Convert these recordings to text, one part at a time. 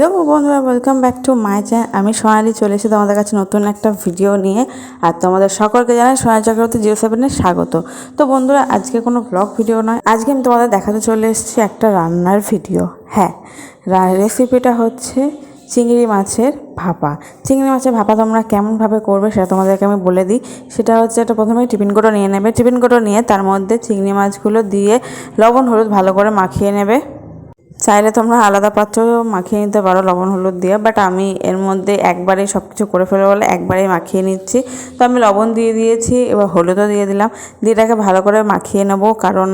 Hello বন্ধুরা welcome back to my channel আমি সোনালি চলে এসেছি তোমাদের কাছে নতুন একটা ভিডিও নিয়ে, আর তোমাদের সকলকে জানাই সোনালি চক্রবর্তী জিরো সেভেনের স্বাগত। তো বন্ধুরা, আজকে কোনো ব্লগ ভিডিও নয়, আজকে আমি তোমাদের দেখাতে চলে এসেছি একটা রান্নার ভিডিও হ্যাঁ রেসিপিটা হচ্ছে চিংড়ি মাছের ভাপা। চিংড়ি মাছের ভাপা তোমরা কেমনভাবে করবে সেটা তোমাদেরকে আমি বলে দিই। সেটা হচ্ছে এটা প্রথমে টিফিন কোটো নিয়ে নেবে। টিফিন কোটো নিয়ে তার মধ্যে চিংড়ি মাছগুলো দিয়ে লবণ, হলুদ ভালো করে মাখিয়ে নেবে। চাইলে তোমরা আলাদা পাত্র মাখিয়ে নিতে পারো, লবণ, হলুদ দিয়ে বাট আমি এর মধ্যে একবারেই সব কিছু করে ফেলে বলে একবারেই মাখিয়ে নিচ্ছি। তো আমি লবণ দিয়ে দিয়েছি, এবার হলুদও দিয়ে দিলাম। দিয়ে এটাকে ভালো করে মাখিয়ে নেব, কারণ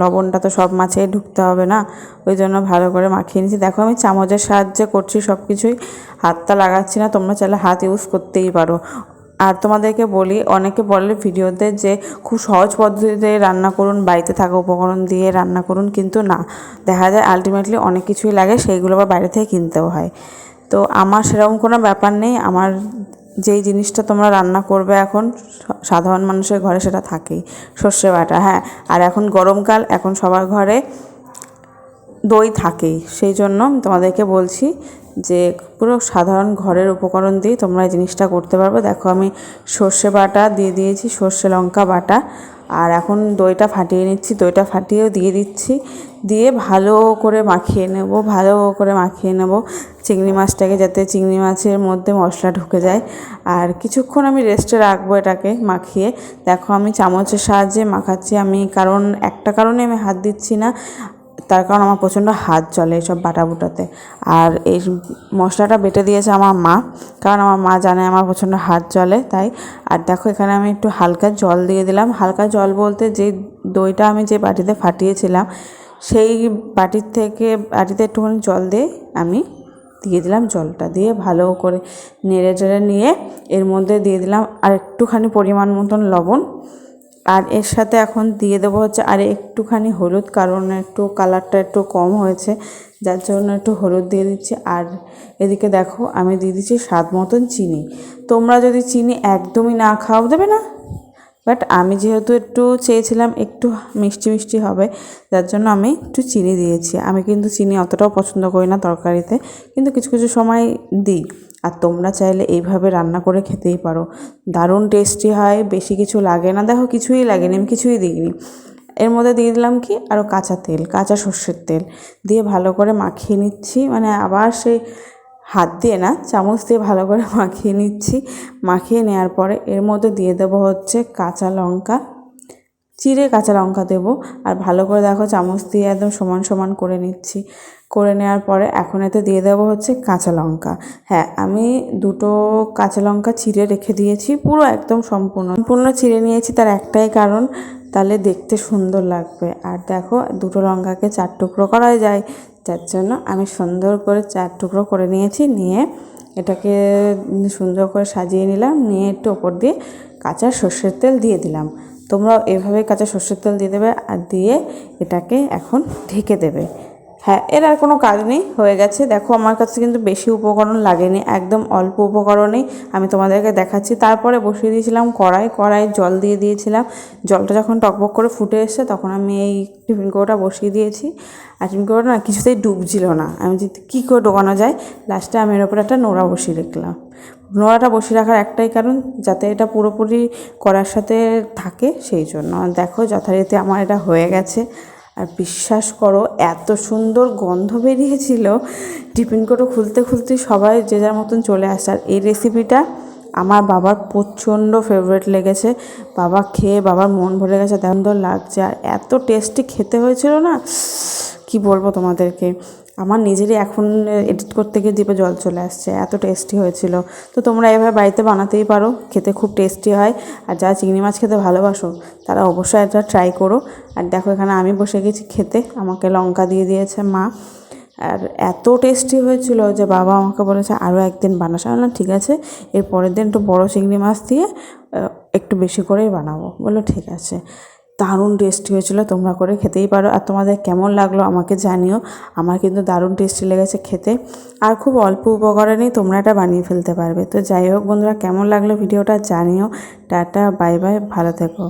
লবণটা তো সব মাছেই ঢুকতে হবে না, ওই জন্য ভালো করে মাখিয়ে নিচ্ছি। দেখো আমি চামচের সাহায্যে করছি সব কিছুই হাতটা লাগাচ্ছি না, তোমরা চাইলে হাত ইউজ করতেই পারো। আর তোমাদেরকে বলি, অনেকে বলে ভিডিওতে যে খুব সহজ পদ্ধতিতে রান্না করুন, বাড়িতে থাকা উপকরণ দিয়ে রান্না করুন, কিন্তু না। দেখা যায় আলটিমেটলি অনেক কিছুই লাগে, সেইগুলো আবার বাইরে থেকে কিনতেও হয়। তো আমার সেরকম কোনো ব্যাপার নেই, আমার যেই জিনিসটা তোমরা রান্না করবে এখন, সাধারণ মানুষের ঘরে সেটা থাকেই। সর্ষে বাটা হ্যাঁ। আর এখন গরমকাল, এখন সবার ঘরে দই থাকেই সেই জন্য আমি তোমাদেরকে বলছি যে পুরো সাধারণ ঘরের উপকরণ দিয়ে তোমরা এই জিনিসটা করতে পারবে। দেখো আমি সর্ষে বাটা দিয়ে দিয়েছি, সর্ষে লঙ্কা বাটা। আর এখন দইটা ফাটিয়ে নিচ্ছি, দইটা ফাটিয়েও দিয়ে দিচ্ছি। দিয়ে ভালো করে মাখিয়ে নেব, ভালো করে মাখিয়ে নেব চিংড়ি মাছটাকে যাতে চিংড়ি মাছের মধ্যে মশলা ঢুকে যায়। আর কিছুক্ষণ আমি রেস্টে রাখব এটাকে মাখিয়ে। দেখো আমি চামচের সাহায্যে মাখাচ্ছি আমি, কারণ একটা কারণে আমি হাত দিচ্ছি না। তার কারণ আমার প্রচণ্ড হাত চলে এইসব বাটা বুটাতে আর এই মশলাটা বেটে দিয়েছে আমার মা, কারণ আমার মা জানে আমার প্রচণ্ড হাত চলে তাই। আর দেখো, এখানে আমি একটু হালকা জল দিয়ে দিলাম। হালকা জল বলতে যে দইটা আমি যে বাটিতে ফাটিয়েছিলাম, সেই বাটির থেকে, বাটিতে একটুখানি জল দিয়ে আমি দিয়ে দিলাম জলটা। দিয়ে ভালো করে নেড়ে চেড়ে নিয়ে এর মধ্যে দিয়ে দিলাম আর একটুখানি পরিমাণ মতন লবণ। আর এর সাথে এখন দিয়ে দেবো হচ্ছে আর একটুখানি হলুদ, কারণ একটু কালারটা একটু কম হয়েছে, যার জন্য একটু হলুদ দিয়ে দিচ্ছি। আর এদিকে দেখো, আমি দিয়ে দিচ্ছি স্বাদ মতন চিনি। তোমরা যদি চিনি একদমই না খাও, দেবে না? বাট আমি যেহেতু একটু চেয়েছিলাম একটু মিষ্টি মিষ্টি হবে, যার জন্য আমি একটু চিনি দিয়েছি। আমি কিন্তু চিনি অতটাও পছন্দ করি না তরকারিতে, কিন্তু কিছু কিছু সময় দিই। আর তোমরা চাইলে এইভাবে রান্না করে খেতেই পারো। দারুণ টেস্টি হয়, বেশি কিছু লাগে না। দেখো, কিছুই লাগেনি, আমি কিছুই দিইনি। এর মধ্যে দিয়ে দিলাম কি? আরও কাঁচা তেল, কাঁচা সর্ষের তেল। দিয়ে ভালো করে মাখিয়ে নিচ্ছি। মানে আবার সেই হাত দিয়ে না, চামচ দিয়ে ভালো করে মাখিয়ে নিচ্ছি। মাখিয়ে নেওয়ার পরে এর মধ্যে দিয়ে দেবো হচ্ছে কাঁচা লঙ্কা। চিড়ে কাঁচা লঙ্কা দেবো। আর ভালো করে দেখো চামচ দিয়ে একদম সমান সমান করে নিচ্ছি। করে নেওয়ার পরে এখন এতে দিয়ে দেবো হচ্ছে কাঁচা লঙ্কা। হ্যাঁ আমি দুটো কাঁচা লঙ্কা চিড়ে রেখে দিয়েছি, পুরো একদম সম্পূর্ণ। সম্পূর্ণ চিড়ে নিয়েছি তার একটাই কারণ, তাহলে দেখতে সুন্দর লাগবে। আর দেখো দুটো লঙ্কাকে চার টুকরো করা যায়, যার জন্য আমি সুন্দর করে চার টুকরো করে নিয়েছি, নিয়ে এটাকে সুন্দর করে সাজিয়ে নিলাম, নিয়ে একটু ওপর দিয়ে কাঁচা সর্ষের তেল দিয়ে দিলাম। তোমরাও এভাবে কাঁচা সর্ষের তেল দিয়ে দেবে আর দিয়ে এটাকে এখন ঢেকে দেবে। হ্যাঁ এর আর কোনো কাজ নেই, হয়ে গেছে। দেখো, আমার কাছে কিন্তু বেশি উপকরণ লাগেনি, একদম অল্প উপকরণেই আমি তোমাদেরকে দেখাচ্ছি। তারপরে বসিয়ে দিয়েছিলাম কড়াই কড়াই জল দিয়ে দিয়েছিলাম। জলটা যখন টকবক করে ফুটে এসছে, তখন আমি এই টিফিন কৌটা বসিয়ে দিয়েছি। আর টিফিন কৌটা না, কিছুতেই ডুবছিল না। আমি যে, কী করে ডোকানো যায়? লাস্টে আমি এর ওপরে একটা নোড়া বসিয়ে রাখলাম। নোড়াটা বসিয়ে রাখার একটাই কারণ, যাতে এটা পুরোপুরি করার সাথে থাকে, সেই জন্য। দেখো, যথারীতি আমার এটা হয়ে গেছে। আর বিশ্বাস করো, এত সুন্দর গন্ধ বেরিয়েছিল। টিফিন করে খুলতে খুলতে সবাই যে যার মতন চলে আসে। আর এই রেসিপিটা আমার বাবার প্রচণ্ড ফেভারিট লেগেছে। বাবা খেয়ে বাবার মন ভরে গেছে সুন্দর লাগছে। আর এত টেস্টি খেতে হয়েছিল না, কি বলব তোমাদেরকে? আমার নিজেরই এখন এডিট করতে গিয়ে জিভে জল চলে আসছে, এত টেস্টি হয়েছিল। তো তোমরা এভাবে বাড়িতে বানাতেই পারো, খেতে খুব টেস্টি হয়। আর যারা চিংড়ি মাছ খেতে ভালোবাসো, তারা অবশ্যই এটা ট্রাই করো। আর দেখো এখানে আমি বসে গেছি খেতে, আমাকে লঙ্কা দিয়ে দিয়েছে মা। আর এত টেস্টি হয়েছিল যে বাবা আমাকে বলেছে আরও একদিন বানাস। বললাম, ঠিক আছে, এর পরের দিন একটু বড়ো চিংড়ি মাছ দিয়ে একটু বেশি করেই বানাবো। বলল, ঠিক আছে। দারুণ টেস্টি হয়েছিল, তোমরা করে খেতেই পারো। আর তোমাদের কেমন লাগল আমাকে জানিও। আমার কিন্তু দারুণ টেস্টি লেগেছে খেতে। আর খুব অল্প উপকরণেই তোমরা এটা বানিয়ে ফেলতে পারবে। তো যাই হোক বন্ধুরা, কেমন লাগল ভিডিওটা জানিও। টাটা, বাই বাই, ভালো থেকো।